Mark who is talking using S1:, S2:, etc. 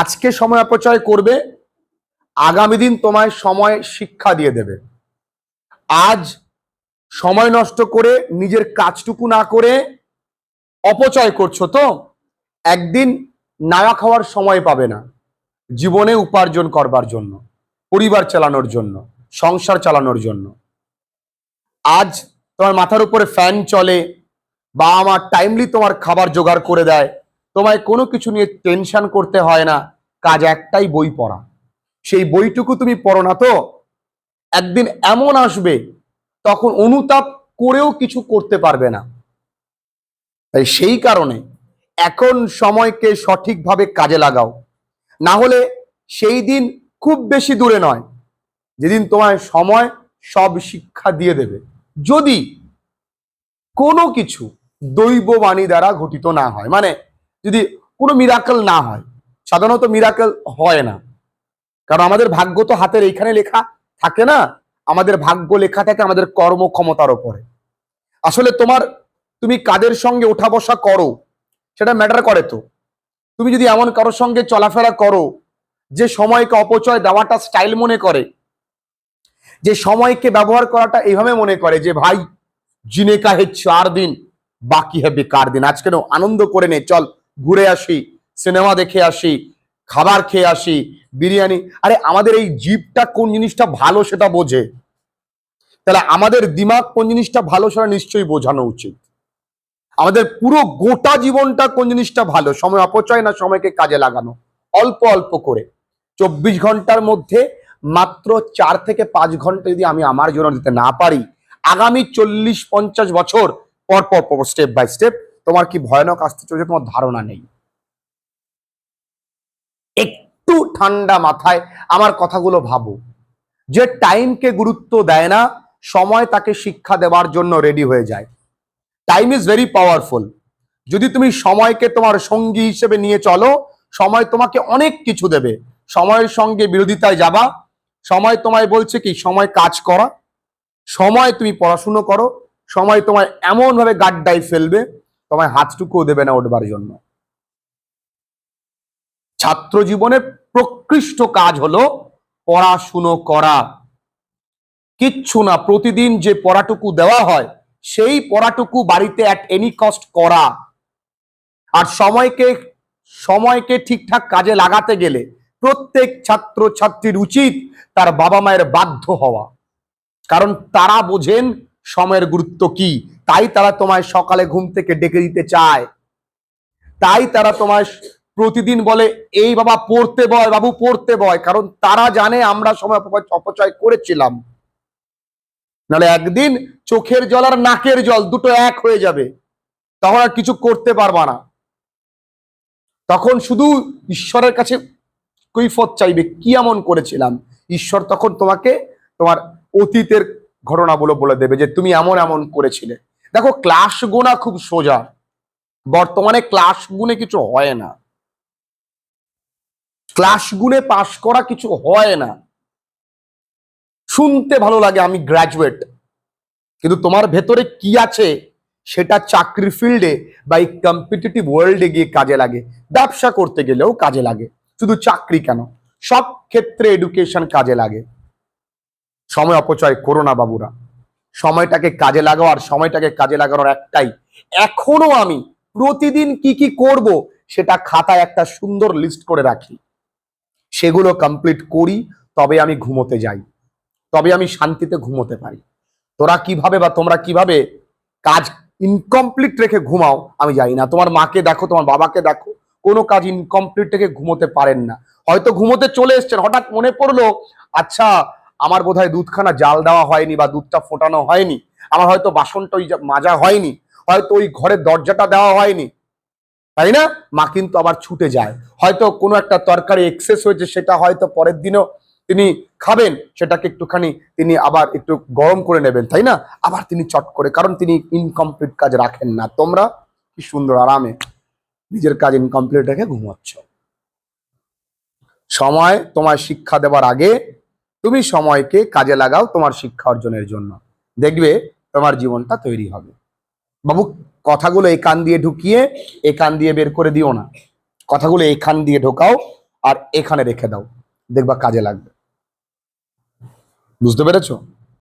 S1: আজকে সময় অপচয় করবে, আগামী দিন তোমায় সময় শিক্ষা দিয়ে দেবে। আজ সময় নষ্ট করে নিজের কাজটুকু না করে অপচয় করছ তো, একদিন নাওয়া খাওয়ার সময় পাবে না। জীবনে উপার্জন করবার জন্য, পরিবার চালানোর জন্য, সংসার চালানোর জন্য। আজ তোমার মাথার উপরে ফ্যান চলে, বা আমার টাইমলি তোমার খাবার জোগাড় করে দেয় তোমায় কোনো কিছু নিয়ে টেনশন করতে হয় না। কাজ একটাই বই পড়া। সেই বইটুকু তুমি পড়ো না তো? একদিন এমন আসবে, তখন অনুতাপ করেও কিছু করতে পারবে না। তাই সেই কারণে এখন সময়কে সঠিকভাবে কাজে লাগাও। না হলে সেই দিন খুব বেশি দূরে নয়, যেদিন তোমার সময় সব শিক্ষা দিয়ে দেবে। যদি কোনো কিছু দৈব বাণী দ্বারা ঘটিত না হয় মানে যদি কোনো মিরাকেল না হয়, সাধারণত মিরাকেল হয় না। কারণ আমাদের ভাগ্য তো হাতের এইখানে লেখা থাকে না, আমাদের ভাগ্য লেখা থাকে আমাদের কর্ম ক্ষমতার ওপরে আসলে তোমার তুমি কাদের সঙ্গে ওঠা বসা করো, সেটা ম্যাটার করে তো। তুমি যদি এমন কারোর সঙ্গে চলাফেরা করো, যে সময়কে অপচয় দেওয়াটা স্টাইল মনে করে, যে সময়কে ব্যবহার করাটা এইভাবে মনে করে যে, ভাই জিনে কাহে চার দিন, বাকি হবে কার দিন। আজকে আনন্দ করে নে, চল। ঘুরে আসি, সিনেমা দেখে আসি, খাবার খেয়ে আসি, বিরিয়ানি। আরে, আমাদের এই জীবটা কোন জিনিসটা ভালো সেটা বোঝে। তাহলে আমাদের দিমাগ কোন জিনিসটা ভালো সেটা নিশ্চয়ই বোঝানো উচিত। আমাদের পুরো গোটা জীবনটা কোন জিনিসটা ভালো, সময় অপচয় না সময়কে কাজে লাগানো। অল্প অল্প করে। চব্বিশ ঘণ্টার মধ্যে মাত্র চার থেকে পাঁচ ঘণ্টা যদি আমি আমার জন্য দিতে না পারি, আগামী চল্লিশ পঞ্চাশ বছর পর পর পর স্টেপ বাই স্টেপ তোমার কি ভয়ানক আসতে চলেছে? তোমার ধারণা নেই। একটু ঠান্ডা মাথায় আমার কথাগুলো ভাবো। যে টাইমকে গুরুত্ব দেয় না, সময় তাকে শিক্ষা দেওয়ার জন্য রেডি হয়ে যায়। টাইম ইজ ভেরি পাওয়ারফুল যদি তুমি সময়কে তোমার সঙ্গী হিসেবে নিয়ে চলো, সময় তোমাকে অনেক কিছু দেবে। সময়ের সঙ্গে বিরোধিতায় যাবা। সময় তোমায় বলছে কি, সময় কাজ করা। সময় তুমি পড়াশুনো করো। সময় তোমায় এমন ভাবে গাড্ডায় ফেলবে। তোমায় হাতটুকুও দেবে না উঠবার জন্য। ছাত্র জীবনের প্রকৃষ্ট কাজ হলো পড়াশুনো করা। কিচ্ছু না, প্রতিদিন যে পড়াটুকু দেওয়া হয়, সেই পড়াটুকু বাড়িতে অ্যাট এনি কস্ট করা। আর সময়কে সময়কে ঠিকঠাক কাজে লাগাতে গেলে প্রত্যেক ছাত্র ছাত্রীর উচিত তার বাবা মায়ের বাধ্য হওয়া। কারণ তারা বোঝেন, সময়ের গুরুত্ব কি? তাই তারা তোমায় সকালে ঘুম থেকে ডেকে দিতে চায়। তাই তারা তোমায় প্রতিদিন বলে, এই বাবা, পড়তে বয়, বাবু, পড়তে বয়। কারণ তারা জানে আমরা সময় অপচয়- করেছিলাম। নাহলে একদিন চোখের জল আর নাকের জল দুটো এক হয়ে যাবে। তখন আর কিছু করতে পারবা না। তখন শুধু ঈশ্বরের কাছে কৈফত চাইবে, কি এমন করেছিলাম? ঈশ্বর তখন তোমাকে তোমার অতীতের ঘটনাগুলো বলে দেবে যে, তুমি এমন এমন করেছিলে। দেখো ক্লাস গোনা খুব সোজা। বর্তমানে ক্লাস গুনে কিছু হয় না। ক্লাস গুনে পাশ করা কিছু হয় না। শুনতে ভালো লাগে, আমি গ্র্যাজুয়েট কিন্তু তোমার ভেতরে কি আছে, সেটা চাকরির ফিল্ডে বা এই কম্পিটিটিভ ওয়ার্ল্ডে গিয়ে কাজে লাগে। ব্যবসা করতে গেলেও কাজে লাগে। শুধু চাকরি কেন? সব ক্ষেত্রে এডুকেশন কাজে লাগে। সময় অপচয় করো না বাবুরা। সময়টাকে কাজে লাগাও আর সময়টাকে কাজে লাগানোর একটাই। এখনও আমি প্রতিদিন কি কি করব সেটা খাতায় একটা সুন্দর লিস্ট করে রাখি। সেগুলো কমপ্লিট করি, তবে আমি ঘুমোতে যাই। তবে আমি শান্তিতে ঘুমোতে পারি। তোরা কীভাবে বা তোমরা কীভাবে কাজ ইনকমপ্লিট রেখে ঘুমাও, আমি জানি না। তোমার মাকে দেখো, তোমার বাবাকে দেখো, কোনো কাজ ইনকমপ্লিট রেখে ঘুমোতে পারেন না। হয়তো ঘুমোতে চলে এসছেন, হঠাৎ মনে পড়ল আচ্ছা আমার বোধহয় দুধখানা জাল দেওয়া হয়নি বা দুধটা ফোটানো হয়নি। আমার হয়তো বাসনটা ওই মাজা হয়নি। হয়তো ওই ঘরের দরজাটা দেওয়া হয়নি। তাই না? মা কিন্তু আবার ছুটে যায়। হয়তো কোনো একটা তরকারি এক্সেস হয়েছে, সেটা হয়তো পরের দিনও তিনি খাবেন। সেটাকে একটুখানি তিনি আবার একটু গরম করে নেবেন, তাই না? আবার তিনি চট করে, কারণ তিনি ইনকমপ্লিট কাজ রাখেন না। তোমরা কি সুন্দর আরামে নিজের কাজ ইনকমপ্লিট রেখে ঘুমাচ্ছ। সময় তোমায় শিক্ষা দেওয়ার আগে তুমি সময়কে কাজে লাগাও তোমার শিক্ষা অর্জনের জন্য। দেখবে তোমার জীবনটা তৈরি হবে। বাবু, কথাগুলো এই কান দিয়ে ঢুকিয়ে এখান দিয়ে বের করে দিও না। কথাগুলো এখান দিয়ে ঢোকাও আর এখানে রেখে দাও। দেখবা কাজে লাগবে। বুঝতে পেরেছ?